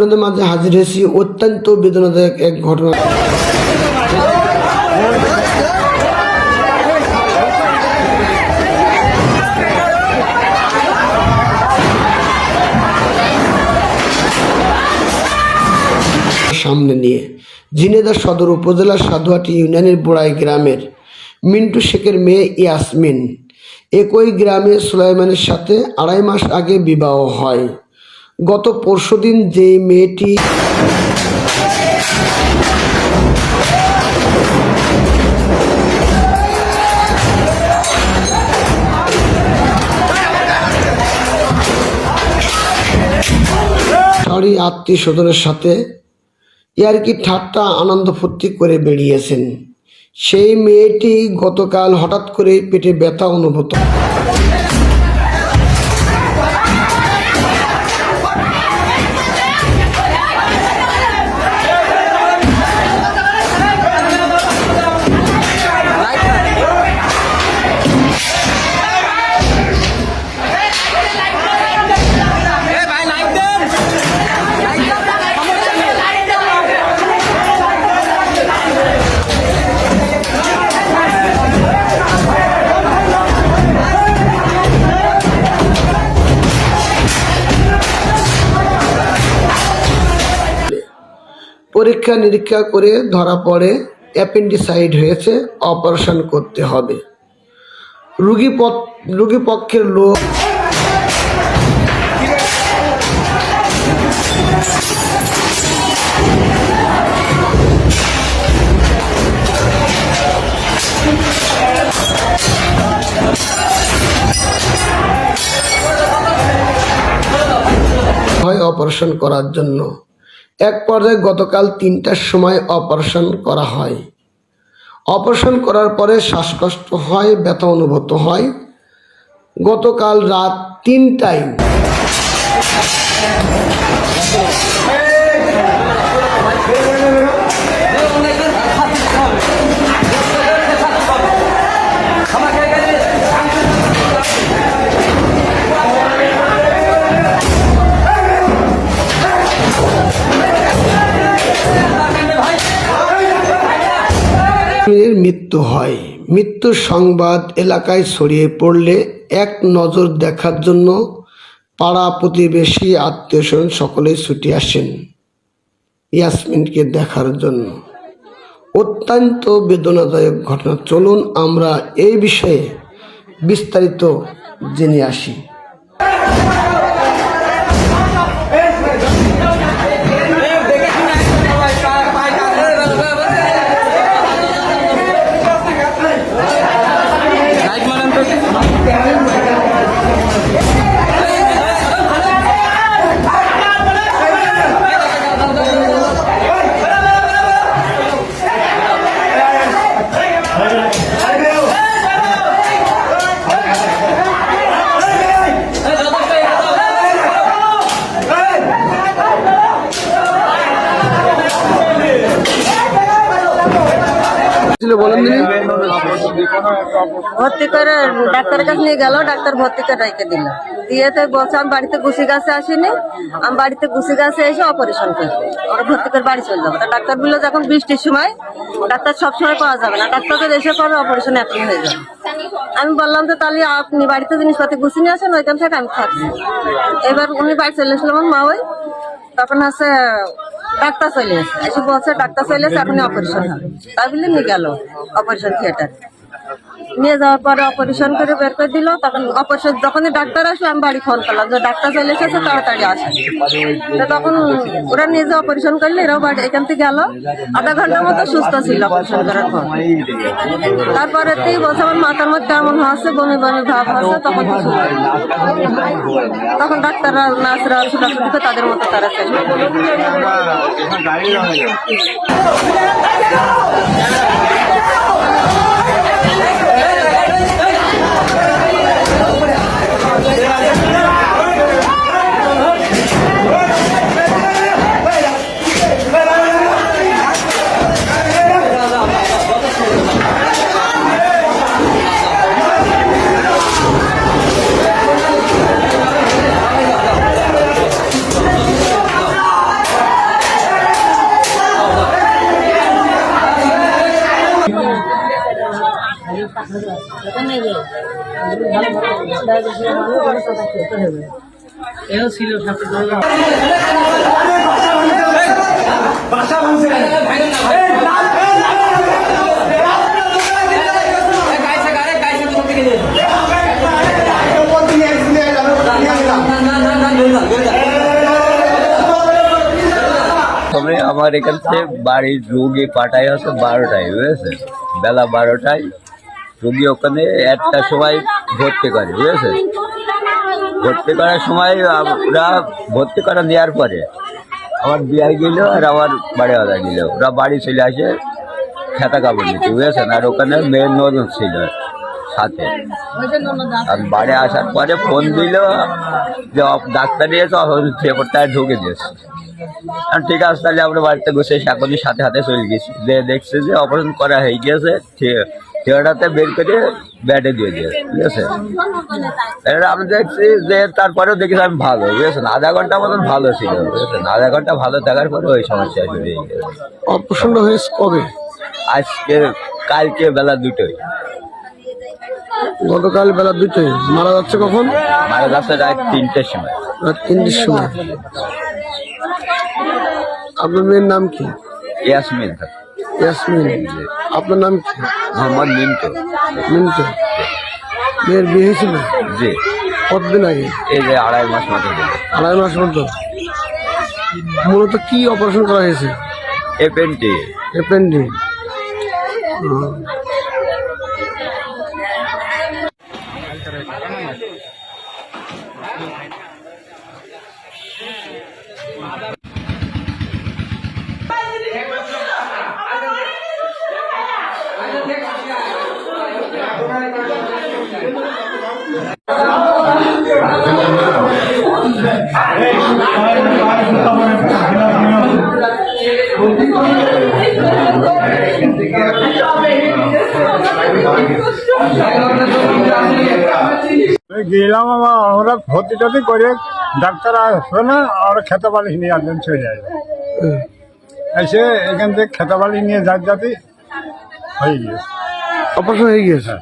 আপনাদের মাঝে হাজির হয়েছি। অত্যন্ত বেদনাদায়ক এক ঘটনা। সামনে নিয়ে ঝিনেদার সদর উপজেলার সাধুয়াটি ইউনিয়নের বোড়াই গ্রামের মিন্টু শেখের মেয়ে ইয়াসমিন। একই গ্রামে সুলাইমানের সাথে আড়াই মাস আগে বিবাহ হয়। গত পরশুদিন যেই মেয়েটি সরি আত্মীয় স্বজনের সাথে ইয়ারকি ঠাট্টা আনন্দ ফুর্তি করে বেরিয়েছেন সেই মেয়েটি গতকাল হঠাৎ করে পেটে ব্যথা অনুভূত পরীক্ষা নিরীক্ষা করে ধরা পড়ে, অ্যাপেন্ডিসাইড হয়েছে, অপারেশন করতে হবে। রুগী রুগী পক্ষের লোক হয় অপারেশন করার জন্য। এক পর্যায়ে গতকাল তিনটার সময় অপারেশন করা হয়। অপারেশন করার পরে শ্বাসকষ্ট হয়, ব্যথা অনুভূত হয়। গতকাল রাত তিনটায় এর মৃত্যু হয়। মৃত্যুর সংবাদ এলাকায় ছড়িয়ে পড়লে এক নজর দেখার জন্য পাড়া প্রতিবেশী আত্মীয় স্বজন সকলেই ছুটে আসেন ইয়াসমিনকে দেখার জন্য। অত্যন্ত বেদনাদায়ক ঘটনা। চলুন আমরা এই বিষয়ে বিস্তারিত জেনে আসি। ছিল বলেন ভর্তি করে ডাক্তারের কাছে নিয়ে গেল, ডাক্তার ভর্তি করে রেখে দিল। দিয়ে বলছে, আমি বাড়িতে গুছি গাছে আসিনি, আমি বাড়িতে গুছি গাছে এসে অপারেশন করব। ওরা ভর্তি করে বাড়ি চলে যাব। ডাক্তার বলল, যখন বৃষ্টির সময়, ডাক্তার সবসময় পাওয়া যাবে না। ডাক্তারকে এসে করবে অপারেশন এখন হয়ে যাবে। আমি বললাম তো তাহলে আপনি বাড়িতে জিনিসপাতি গুছি নিয়ে আসেন, ওইখান থেকে আমি থাকছি। এবার উনি বাড়ি চলে আমার মা ওই, তখন হচ্ছে ডাক্তার চলে এসে বলছে, ডাক্তার চলে এসে এখনই অপারেশন হবে তাই বললেন গেল অপারেশন থিয়েটার। নিয়ে যাওয়ার পরে অপারেশন করে বের করে দিল। তখন অপারেশন যখনই ডাক্তার আসলো, আমি বাড়ি ফোন করলাম যে ডাক্তার চলে এসেছে, তাড়াতাড়ি আসে। তো তখন ওরা নিয়ে যাওয়া অপারেশন করলে, এরাও বাড়ি এখান থেকে গেল। আধা ঘণ্টার মতো সুস্থ ছিল অপারেশন করার পর। তারপরে তুই বলছে আমার মাথার মধ্যে এমন হচ্ছে বমি বমি ভাব হচ্ছে তখন তখন ডাক্তাররা, নার্সরা ছোটাছুটিকে তাদের মতো তারা চাই চলে তবে আমার এখান থেকে বাড়ির রুগী পাঠাই হচ্ছে বারোটায় বুঝেছে বেলা বারোটায়। রুগী ওখানে একটা সময় ভর্তি করে বুঝেছে ভর্তি করার সময় আমরা ভর্তি করা নেওয়ার পরে আমার বিয়ার গেল আর আমার বাড়ি আদা গেল। ওরা বাড়ি চলে আসে খেতা কাপড় নিতে বুঝেছেন আর ওখানে মেয়ের নদন ছিল সাথে। আর বাড়ি আসার পরে ফোন দিল যে ডাক্তার এসে পেপারটা ঢুকে দিয়েছে। আর ঠিক আছে, তাহলে আমরা বাড়িতে বসে এখনই সাথে সাথে চলে গেছি। দেখছে যে, অপারেশন করা হয়ে গিয়েছে থিয়েটারতে বের করে ব্যাটে দিয়ে দিয়ে ঠিক আছে? আমি দেখছি যে তারপরেও দেখেছি আমি ভালো বুঝেছেন আধা ঘণ্টা মতন ভালো ছিল বুঝেছেন আধা ঘণ্টা ভালো থাকার পরে ওই সমস্যা শুরু হয়ে হয়েছে কবে? আজকে কালকে বেলা দুটোই গতকাল বেলা দুটোই মারা যাচ্ছে কখন? মারা যাচ্ছে রাত তিনটের সময়। রাত তিনটের সময়। আপনার মেয়ের নাম কি? ইয়াসমিন। থাকে ইয়াসমিন আপনার নাম কি? মোহাম্মদ মিন্টু। মিন্টু। মেয়ের বিয়ে হয়েছিল? জি। কতদিন আগে? এই যে আড়াই মাস মতো আড়াই মাস মতো। মূলত কি অপারেশন করা হয়েছে? এপেন্টি অ্যাপেন্ডি গেলাম আমার আমরা ভর্তি টর্তি করে ডাক্তার আসবে না আমরা খেতে পালিশ নিয়ে আসবেন চলে যাবে এসে এখান থেকে খেতে পালিশ নিয়ে যার যাতে হয়ে গিয়েছে। অপারেশন হয়ে গিয়েছে?